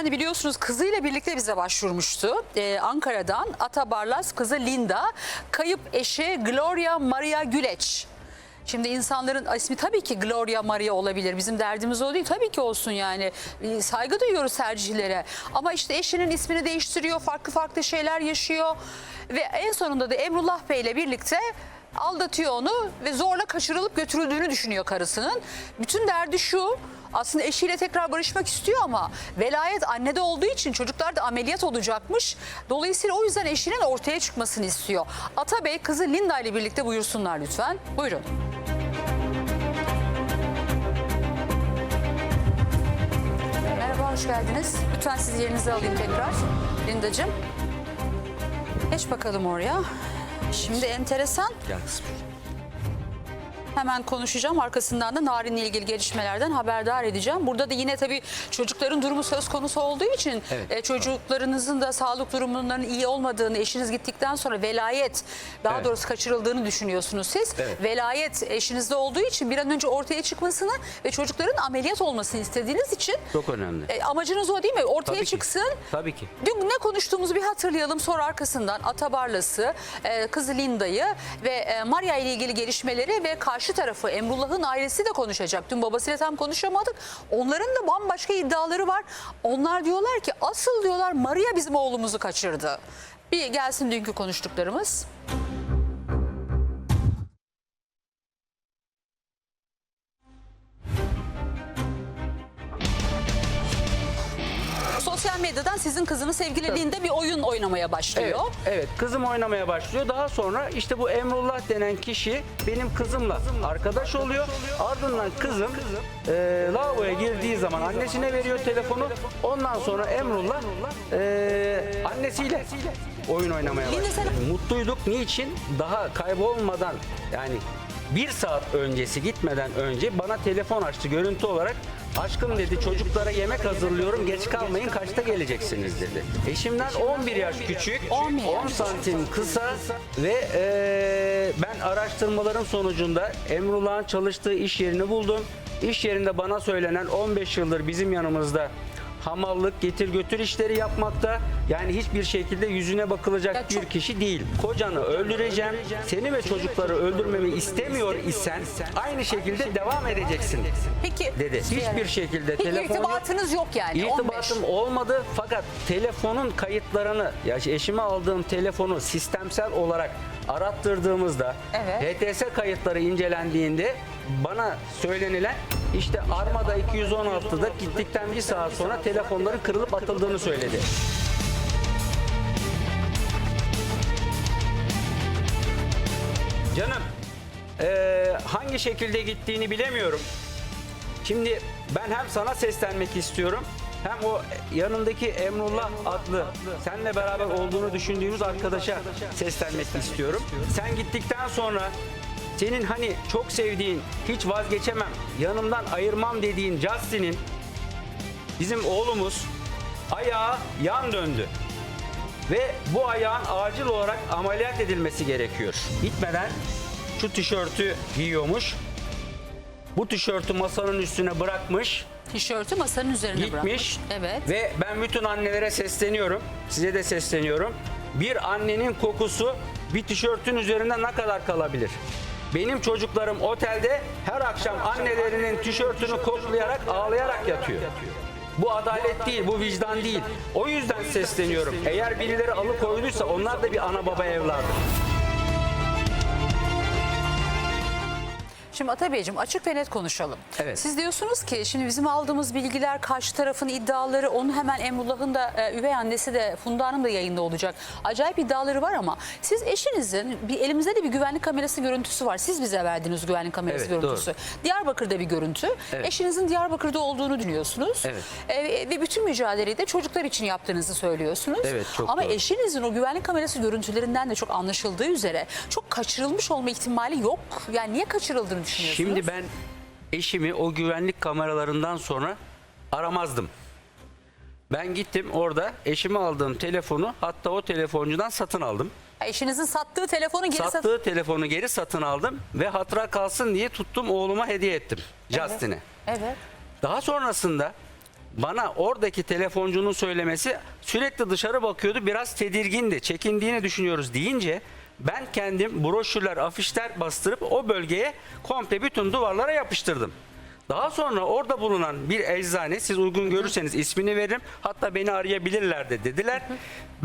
Hani biliyorsunuz kızıyla birlikte bize başvurmuştu. Ee, Ankara'dan Ata Barlas kızı Linda, kayıp eşi Gloria Maria Güleç. Şimdi insanların ismi tabii ki Gloria Maria olabilir. Bizim derdimiz o değil. Tabii ki olsun yani. Ee, Saygı duyuyoruz tercihlere. Ama işte eşinin ismini değiştiriyor. Farklı farklı şeyler yaşıyor. Ve en sonunda da Emrullah Bey ile birlikte aldatıyor onu ve zorla kaçırılıp götürüldüğünü düşünüyor karısının. Bütün derdi şu. Aslında eşiyle tekrar barışmak istiyor ama velayet annede olduğu için çocuklar da ameliyat olacakmış. Dolayısıyla o yüzden eşinin ortaya çıkmasını istiyor. Atabey kızı Linda ile birlikte buyursunlar lütfen. Buyurun. Merhaba, hoş geldiniz. Lütfen sizi yerinize alayım tekrar. Lindacığım. Geç bakalım oraya. Şimdi enteresan. Gel kızım. Hemen konuşacağım. Arkasından da Narin'le ilgili gelişmelerden haberdar edeceğim. Burada da yine tabii çocukların durumu söz konusu olduğu için Evet. e, çocuklarınızın da sağlık durumundan iyi olmadığını, eşiniz gittikten sonra velayet, daha Evet. doğrusu kaçırıldığını düşünüyorsunuz siz. Evet. Velayet eşinizde olduğu için bir an önce ortaya çıkmasını ve çocukların ameliyat olmasını istediğiniz için Çok önemli. e, amacınız o değil mi? Ortaya Tabii ki. çıksın. Tabii ki. Dün ne konuştuğumuzu bir hatırlayalım. Sonra arkasından Atabarlas'ı, e, kızı Linda'yı ve e, Maria ile ilgili gelişmeleri ve karşı tarafı Emrullah'ın ailesi de konuşacak. Dün babasıyla tam konuşamadık. Onların da bambaşka iddiaları var. Onlar diyorlar ki asıl diyorlar Maria bizim oğlumuzu kaçırdı. Bir gelsin dünkü konuştuklarımız. Medyadan sizin kızınız sevgili Linda bir oyun oynamaya Evet, başlıyor. evet. Kızım oynamaya başlıyor. Daha sonra işte bu Emrullah denen kişi benim kızımla arkadaş oluyor. Ardından kızım e, lavaboya girdiği zaman annesine veriyor telefonu. Ondan sonra Emrullah e, annesiyle oyun oynamaya başlıyor. sen- Mutluyduk. Niçin? Daha kaybolmadan yani bir saat öncesi gitmeden önce bana telefon açtı görüntü olarak. Aşkım dedi çocuklara yemek hazırlıyorum geç kalmayın kaçta geleceksiniz dedi. Eşimden 11 yaş küçük, 11 yaş 10 santim kısa ve eee, ben araştırmalarım sonucunda Emrullah'ın çalıştığı iş yerini buldum. İş yerinde bana söylenen 15 yıldır bizim yanımızda hamallık, getir götür işleri yapmakta. Yani hiçbir şekilde yüzüne bakılacak Ya çok- bir kişi değil. Kocanı öldüreceğim, seni ve çocukları öldürmemi istemiyor isen aynı şekilde devam edeceksin Peki dedi. Hiçbir şekilde Hiç telefon yok. irtibatınız yok yani. 15. İrtibatım olmadı fakat telefonun kayıtlarını ya eşime aldığım telefonu sistemsel olarak arattırdığımızda Evet. HTS kayıtları incelendiğinde bana söylenilen işte Armada 216'da gittikten bir saat sonra telefonların kırılıp atıldığını söyledi. Canım eee, hangi şekilde gittiğini bilemiyorum. Şimdi ben hem sana seslenmek istiyorum hem o yanındaki Emrullah adlı seninle beraber olduğunu düşündüğümüz arkadaşa seslenmek istiyorum. Sen gittikten sonra senin hani çok sevdiğin, hiç vazgeçemem, yanımdan ayırmam dediğin Justin'in bizim oğlumuz ayağı yan döndü. Ve bu ayağın acil olarak ameliyat edilmesi gerekiyor. Gitmeden şu tişörtü giyiyormuş. Bu tişörtü masanın üstüne bırakmış, Tişörtü masanın üzerine gitmiş. bırakmış. Evet. Ve ben bütün annelere sesleniyorum. Size de sesleniyorum. Bir annenin kokusu bir tişörtün üzerinde ne kadar kalabilir? Benim çocuklarım otelde her akşam annelerinin tişörtünü koklayarak ağlayarak yatıyor. Bu adalet değil, bu vicdan değil. O yüzden sesleniyorum. Eğer birileri alıkoyduysa onlar da bir ana baba evladı. Şimdi Atabeyciğim açık ve net konuşalım. Evet. Siz diyorsunuz ki şimdi bizim aldığımız bilgiler karşı tarafın iddiaları onu hemen Emrullah'ın da e, üvey annesi de Funda Hanım da yayında olacak. Acayip iddiaları var ama siz eşinizin bir elimizde de bir güvenlik kamerası görüntüsü var. Siz bize verdiğiniz güvenlik kamerası Evet, görüntüsü. Diyarbakır'da bir görüntü. Evet. Eşinizin Diyarbakır'da olduğunu düşünüyorsunuz. Evet. E, ve bütün mücadeleyi de çocuklar için yaptığınızı söylüyorsunuz. Evet, çok Ama doğru. eşinizin o güvenlik kamerası görüntülerinden de çok anlaşıldığı üzere çok kaçırılmış olma ihtimali yok. Yani niye kaçırıldığını düşünüyorsunuz? Şimdi ben eşimi o güvenlik kameralarından sonra aramazdım. Ben gittim orada eşime aldığım telefonu hatta o telefoncudan satın aldım. Eşinizin sattığı telefonu geri sat- Sattığı telefonu geri satın aldım ve hatıra kalsın diye tuttum oğluma hediye ettim Justin'e. Evet. Daha sonrasında bana oradaki telefoncunun söylemesi sürekli dışarı bakıyordu. Biraz tedirgindi. Çekindiğini düşünüyoruz deyince ben kendim broşürler, afişler bastırıp o bölgeye komple bütün duvarlara yapıştırdım. Daha sonra orada bulunan bir eczane siz uygun görürseniz ismini veririm. Hatta beni arayabilirler de dediler.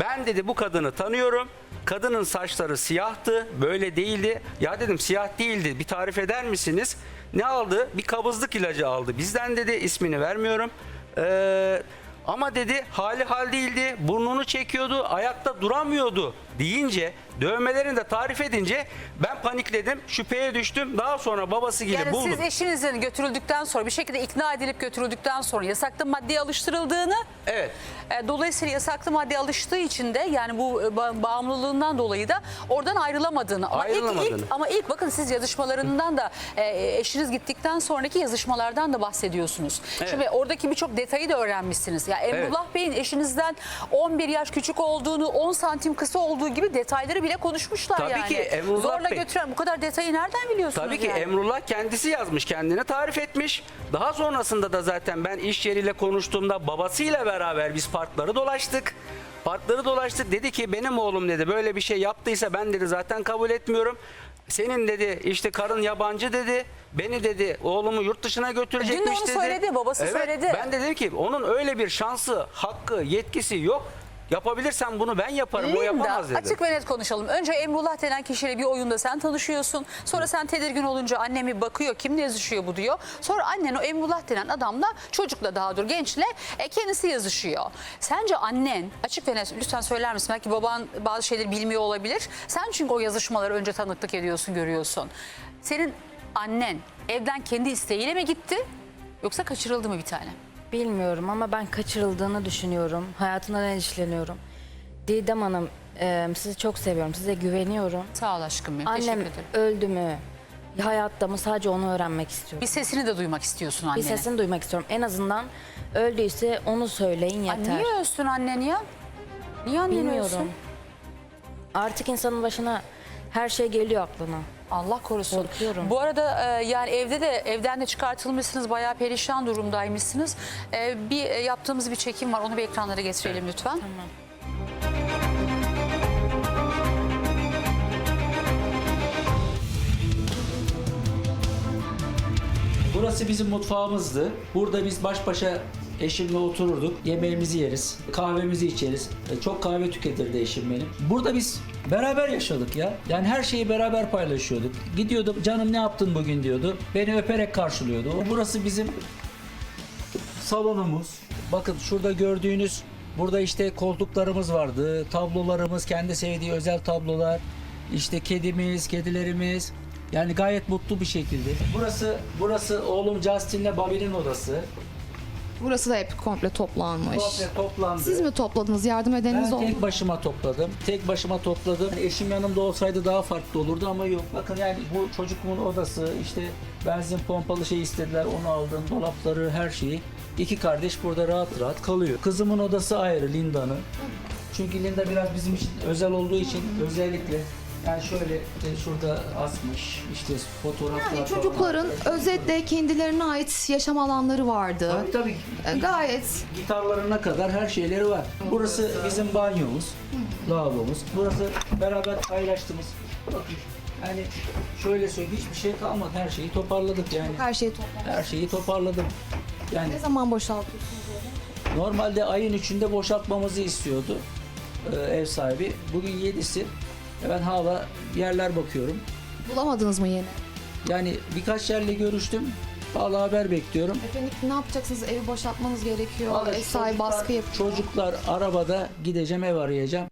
Ben dedi bu kadını tanıyorum. Kadının saçları siyahtı. Böyle değildi. Ya dedim siyah değildi. Bir tarif eder misiniz? Ne aldı? Bir kabızlık ilacı aldı. Bizden dedi ismini vermiyorum. Ee, ama dedi hali hal değildi. Burnunu çekiyordu. Ayakta duramıyordu deyince dövmelerini de tarif edince ben panikledim. Şüpheye düştüm. Daha sonra babası gibi Yani buldum. siz eşinizin götürüldükten sonra bir şekilde ikna edilip götürüldükten sonra yasaklı maddeye alıştırıldığını Evet. e, dolayısıyla yasaklı maddeye alıştığı için de yani bu e, ba- bağımlılığından dolayı da oradan ayrılamadığını ama ilk, Ayrılamadığını. ilk ama ilk bakın siz yazışmalarından da e, eşiniz gittikten sonraki yazışmalardan da bahsediyorsunuz. Şimdi oradaki birçok detayı da öğrenmişsiniz. Ya Emrullah Bey'in eşinizden 11 yaş küçük olduğunu, 10 santim kısa olduğu gibi detayları bile konuşmuşlar Tabii yani. ki Emrullah Zorla Bey. götüren bu kadar detayı nereden biliyorsunuz Tabii ki yani? Emrullah kendisi yazmış, kendini tarif etmiş. Daha sonrasında da zaten ben iş yeriyle konuştuğumda babasıyla beraber biz parkları dolaştık. Parkları dolaştık. Dedi ki benim oğlum dedi böyle bir şey yaptıysa ben dedi zaten kabul etmiyorum. Senin dedi işte karın yabancı dedi. Beni dedi oğlumu yurt dışına götürecekmiş Dün de onu dedi. söyledi, babası söyledi. Ben de dedim ki onun öyle bir şansı, hakkı, yetkisi yok. Yapabilirsen bunu ben yaparım. o yapamaz dedim. açık ve net konuşalım. Önce Emrullah denen kişiyle bir oyunda sen tanışıyorsun. Sonra sen tedirgin olunca annem bir bakıyor kimle yazışıyor bu diyor. Sonra annen o Emrullah denen adamla çocukla daha dur gençle e, kendisi yazışıyor. Sence annen açık ve net lütfen söyler misin? Belki baban bazı şeyleri bilmiyor olabilir. Sen çünkü o yazışmaları önce tanıklık ediyorsun görüyorsun. Senin annen evden kendi isteğiyle mi gitti? Yoksa kaçırıldı mı bir tane? Bilmiyorum ama ben kaçırıldığını düşünüyorum. Hayatından endişeleniyorum. Didem Hanım e, sizi çok seviyorum. Size güveniyorum. Sağ ol aşkım benim. Annem Teşekkür ederim. öldü mü? Hayatta mı? Sadece onu öğrenmek istiyorum. Bir sesini de duymak istiyorsun Bir sesini duymak istiyorum. En azından öldüyse onu söyleyin Ay, yeter. niye ölsün annen ya? Niye annen ölsün? Bilmiyorum. Artık insanın başına her şey geliyor aklına. Allah korusun. Korkuyorum. Bu arada e, yani evde de evden de çıkartılmışsınız. Bayağı perişan durumdaymışsınız. E, bir e, yaptığımız bir çekim var. Onu bir ekranlara getirelim lütfen. Tamam. Burası bizim mutfağımızdı. Burada biz baş başa eşimle otururduk. Yemeğimizi yeriz, kahvemizi içeriz. E, Çok kahve tüketirdi eşim benim. Burada biz beraber yaşadık ya. Yani her şeyi beraber paylaşıyorduk. Gidiyordum canım ne yaptın bugün diyordu. Beni öperek karşılıyordu. Burası bizim salonumuz. Bakın şurada gördüğünüz burada işte koltuklarımız vardı. Tablolarımız, kendi sevdiği özel tablolar. İşte kedimiz, kedilerimiz. Yani gayet mutlu bir şekilde. Burası burası oğlum Justin'le Bobby'nin odası. Burası da hep komple toplanmış. Komple toplandı. Siz mi topladınız? Yardım edeniniz ben oldu mu? tek başıma topladım. Tek başıma topladım. Eşim yanımda olsaydı daha farklı olurdu ama yok. Bakın yani bu çocuğumun odası işte benzin pompalı şey istediler onu aldım. Dolapları her şeyi. İki kardeş burada rahat rahat kalıyor. Kızımın odası ayrı Linda'nın. Çünkü Linda biraz bizim için özel olduğu için özellikle yani şöyle e, şurada asmış işte fotoğraflar Yani falan. çocukların özetle kendilerine ait yaşam alanları vardı. Tabii tabii. E, Gayet gitarlarına kadar her şeyleri var. Burası bizim banyomuz, lavabomuz. Burası beraber paylaştığımız. Bakın yani şöyle söyleyeyim hiçbir şey kalmadı. Her şeyi toparladık yani. her şey toplanmış. Her şeyi toparladım. Yani Ne zaman boşaltıyorsunuz? normalde ayın üçünde boşaltmamızı istiyordu e, ev sahibi. Bugün yedisi. E, Ben hala yerler bakıyorum. Bulamadınız mı yeni? Yani birkaç yerle görüştüm. Hala haber bekliyorum. Efendim ne yapacaksınız? Evi boşaltmanız gerekiyor. Vallahi Ev sahibi çocuklar- baskı yapıyor. Çocuklar arabada gideceğim ev arayacağım.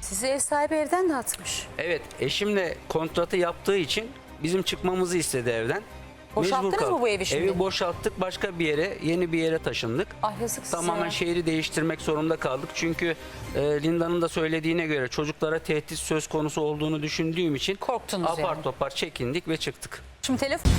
Sizi ev sahibi evden de atmış. Evet eşimle kontratı yaptığı için bizim çıkmımızı istedi evden. Boşalttınız Mecbur mı bu evi şimdi? Evi boşalttık başka bir yere yeni bir yere taşındık. Ah yazık size. Tamamen şehri değiştirmek zorunda kaldık. Çünkü e, Linda'nın da söylediğine göre çocuklara tehdit söz konusu olduğunu düşündüğüm için Korktunuz apar yani. topar çekindik ve çıktık. Şimdi telefon...